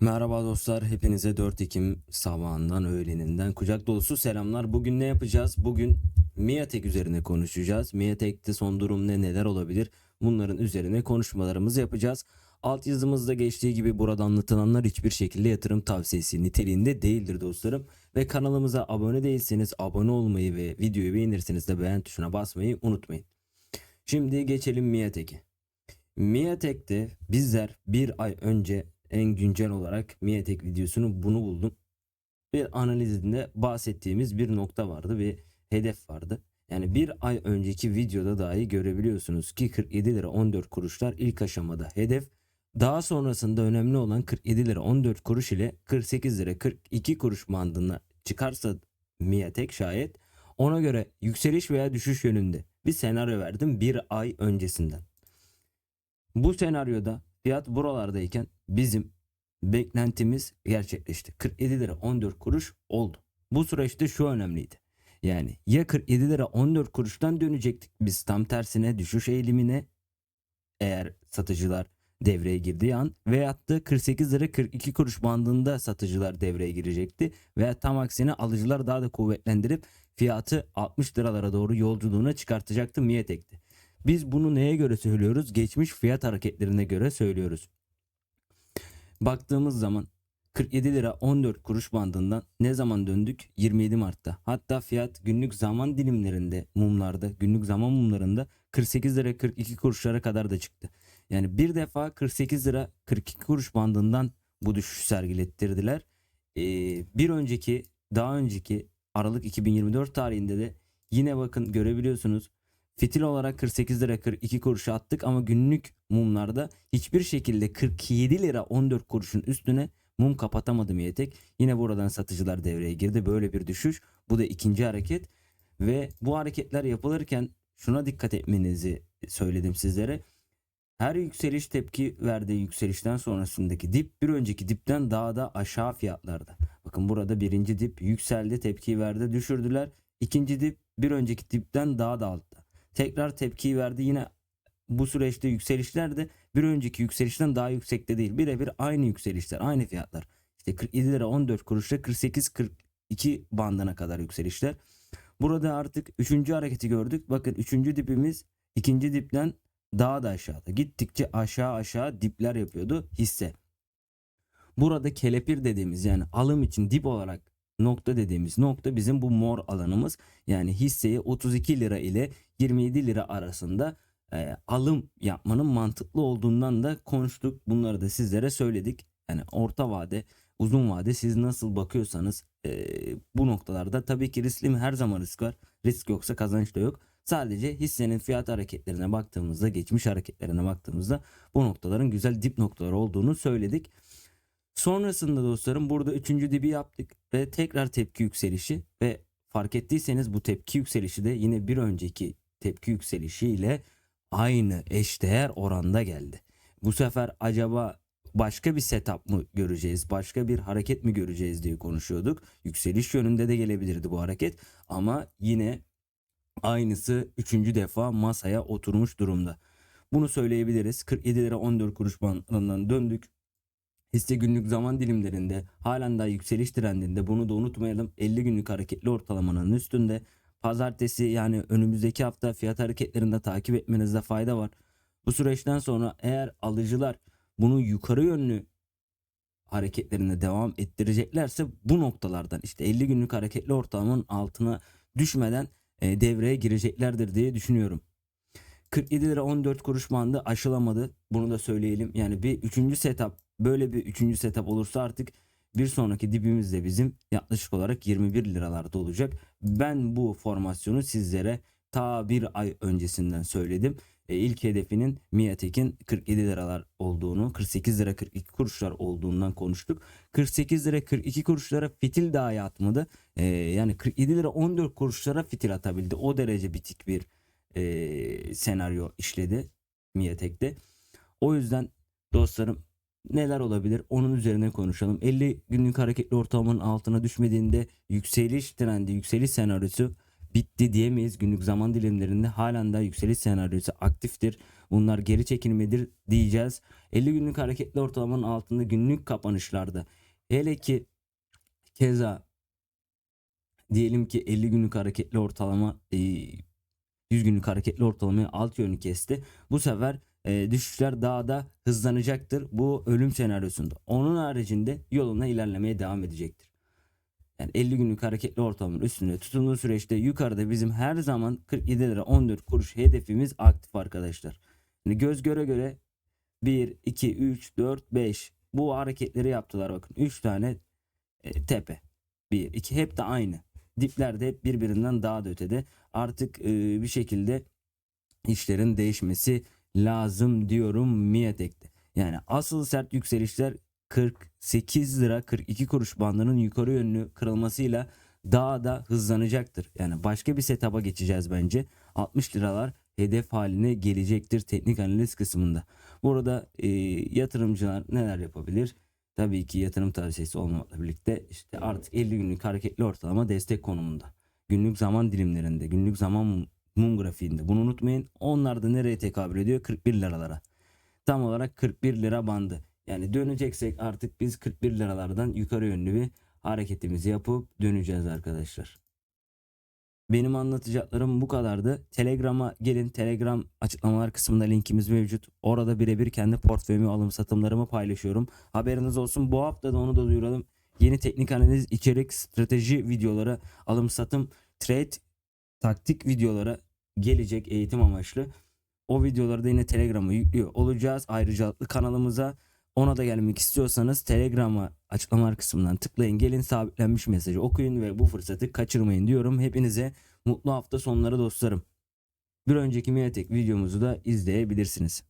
Merhaba dostlar, hepinize 4 Ekim sabahından öğleninden kucak dolusu selamlar. Bugün ne yapacağız? Bugün Miatek üzerine konuşacağız. Miatek'te son durum ne, neler olabilir? Bunların üzerine konuşmalarımızı yapacağız. Alt yazımızda geçtiği gibi burada anlatılanlar hiçbir şekilde yatırım tavsiyesi niteliğinde değildir dostlarım. Ve kanalımıza abone değilseniz abone olmayı ve videoyu beğenirseniz de beğen tuşuna basmayı unutmayın. Şimdi geçelim Miatek'e. Miatek'te bizler bir ay önce en güncel olarak Miatek videosunu bunu buldum. Bir analizinde bahsettiğimiz bir nokta vardı bir hedef vardı. Yani bir ay önceki videoda dahi görebiliyorsunuz ki 47 lira 14 kuruşlar ilk aşamada hedef. Daha sonrasında önemli olan 47 lira 14 kuruş ile 48 lira 42 kuruş bandına çıkarsa Miatek şayet ona göre yükseliş veya düşüş yönünde bir senaryo verdim bir ay öncesinden. Bu senaryoda fiyat buralardayken bizim beklentimiz gerçekleşti. 47 lira 14 kuruş oldu. Bu süreçte şu önemliydi. Yani ya 47 lira 14 kuruştan dönecektik biz tam tersine düşüş eğilimine eğer satıcılar devreye girdiği an veyahut da 48 lira 42 kuruş bandında satıcılar devreye girecekti veya tam aksine alıcılar daha da kuvvetlendirip fiyatı 60 liralara doğru yolculuğuna çıkartacaktı Miatek'ti. Biz bunu neye göre söylüyoruz? Geçmiş fiyat hareketlerine göre söylüyoruz. Baktığımız zaman 47 lira 14 kuruş bandından ne zaman döndük? 27 Mart'ta. Hatta fiyat günlük zaman dilimlerinde mumlarda günlük zaman mumlarında 48 lira 42 kuruşlara kadar da çıktı. Yani bir defa 48 lira 42 kuruş bandından bu düşüş sergilettirdiler. Ee, bir önceki daha önceki Aralık 2024 tarihinde de yine bakın görebiliyorsunuz Fitil olarak 48 lira 42 kuruşa attık ama günlük mumlarda hiçbir şekilde 47 lira 14 kuruşun üstüne mum kapatamadı Miyetek. Yine buradan satıcılar devreye girdi. Böyle bir düşüş. Bu da ikinci hareket. Ve bu hareketler yapılırken şuna dikkat etmenizi söyledim sizlere. Her yükseliş tepki verdiği yükselişten sonrasındaki dip bir önceki dipten daha da aşağı fiyatlarda. Bakın burada birinci dip yükseldi tepki verdi düşürdüler. İkinci dip bir önceki dipten daha da altta. Tekrar tepki verdi yine bu süreçte yükselişler de bir önceki yükselişten daha yüksekte değil. Birebir aynı yükselişler, aynı fiyatlar. İşte 47 lira 14 kuruşla 48-42 bandına kadar yükselişler. Burada artık 3. hareketi gördük. Bakın 3. dipimiz 2. dipten daha da aşağıda. Gittikçe aşağı aşağı dipler yapıyordu hisse. Burada kelepir dediğimiz yani alım için dip olarak nokta dediğimiz nokta bizim bu mor alanımız. Yani hisseyi 32 lira ile 27 lira arasında e, alım yapmanın mantıklı olduğundan da konuştuk. Bunları da sizlere söyledik. Yani orta vade, uzun vade siz nasıl bakıyorsanız e, bu noktalarda tabii ki riskli mi her zaman risk var. Risk yoksa kazanç da yok. Sadece hissenin fiyat hareketlerine baktığımızda, geçmiş hareketlerine baktığımızda bu noktaların güzel dip noktaları olduğunu söyledik. Sonrasında dostlarım burada üçüncü dibi yaptık ve tekrar tepki yükselişi ve fark ettiyseniz bu tepki yükselişi de yine bir önceki tepki yükselişiyle aynı eşdeğer oranda geldi. Bu sefer acaba başka bir setup mı göreceğiz, başka bir hareket mi göreceğiz diye konuşuyorduk. Yükseliş yönünde de gelebilirdi bu hareket ama yine aynısı üçüncü defa masaya oturmuş durumda. Bunu söyleyebiliriz. 47 lira 14 kuruş bandından döndük. Hisse günlük zaman dilimlerinde halen daha yükseliş trendinde bunu da unutmayalım. 50 günlük hareketli ortalamanın üstünde. Pazartesi yani önümüzdeki hafta fiyat hareketlerinde takip etmenizde fayda var. Bu süreçten sonra eğer alıcılar bunu yukarı yönlü hareketlerine devam ettireceklerse bu noktalardan işte 50 günlük hareketli ortalamanın altına düşmeden e, devreye gireceklerdir diye düşünüyorum. 47 lira 14 kuruş bandı aşılamadı. Bunu da söyleyelim. Yani bir üçüncü setup böyle bir üçüncü setup olursa artık bir sonraki dibimiz de bizim yaklaşık olarak 21 liralarda olacak. Ben bu formasyonu sizlere ta bir ay öncesinden söyledim. E, ilk hedefinin Miatek'in 47 liralar olduğunu, 48 lira 42 kuruşlar olduğundan konuştuk. 48 lira 42 kuruşlara fitil dahi atmadı. E, yani 47 lira 14 kuruşlara fitil atabildi. O derece bitik bir e, senaryo işledi Miatek'te. O yüzden dostlarım neler olabilir onun üzerine konuşalım. 50 günlük hareketli ortalamanın altına düşmediğinde yükseliş trendi, yükseliş senaryosu bitti diyemeyiz. Günlük zaman dilimlerinde halen daha yükseliş senaryosu aktiftir. Bunlar geri çekilmedir diyeceğiz. 50 günlük hareketli ortalamanın altında günlük kapanışlarda hele ki keza diyelim ki 50 günlük hareketli ortalama e, 100 günlük hareketli ortalamayı alt yönlü kesti. Bu sefer e, düşüşler daha da hızlanacaktır bu ölüm senaryosunda. Onun haricinde yoluna ilerlemeye devam edecektir. Yani 50 günlük hareketli ortalamanın üstünde tutunduğu süreçte yukarıda bizim her zaman 47 lira 14 kuruş hedefimiz aktif arkadaşlar. Yani göz göre göre 1, 2, 3, 4, 5 bu hareketleri yaptılar bakın. 3 tane e, tepe. 1, 2 hep de aynı. Dipler de hep birbirinden daha da ötede. Artık e, bir şekilde işlerin değişmesi lazım diyorum Miatek'te. Yani asıl sert yükselişler 48 lira 42 kuruş bandının yukarı yönlü kırılmasıyla daha da hızlanacaktır. Yani başka bir setup'a geçeceğiz bence. 60 liralar hedef haline gelecektir teknik analiz kısmında. Burada e, yatırımcılar neler yapabilir? Tabii ki yatırım tavsiyesi olmamakla birlikte işte artık 50 günlük hareketli ortalama destek konumunda. Günlük zaman dilimlerinde, günlük zaman mum grafiğinde. Bunu unutmayın. Onlar da nereye tekabül ediyor? 41 liralara. Tam olarak 41 lira bandı. Yani döneceksek artık biz 41 liralardan yukarı yönlü bir hareketimizi yapıp döneceğiz arkadaşlar. Benim anlatacaklarım bu kadardı. Telegram'a gelin. Telegram açıklamalar kısmında linkimiz mevcut. Orada birebir kendi portföyümü alım satımlarımı paylaşıyorum. Haberiniz olsun. Bu hafta da onu da duyuralım. Yeni teknik analiz, içerik, strateji videoları, alım satım, trade, taktik videolara gelecek eğitim amaçlı. O videoları da yine Telegram'a yüklüyor olacağız. Ayrıcalıklı kanalımıza ona da gelmek istiyorsanız Telegram'a açıklamalar kısmından tıklayın. Gelin sabitlenmiş mesajı okuyun ve bu fırsatı kaçırmayın diyorum. Hepinize mutlu hafta sonları dostlarım. Bir önceki Miatek videomuzu da izleyebilirsiniz.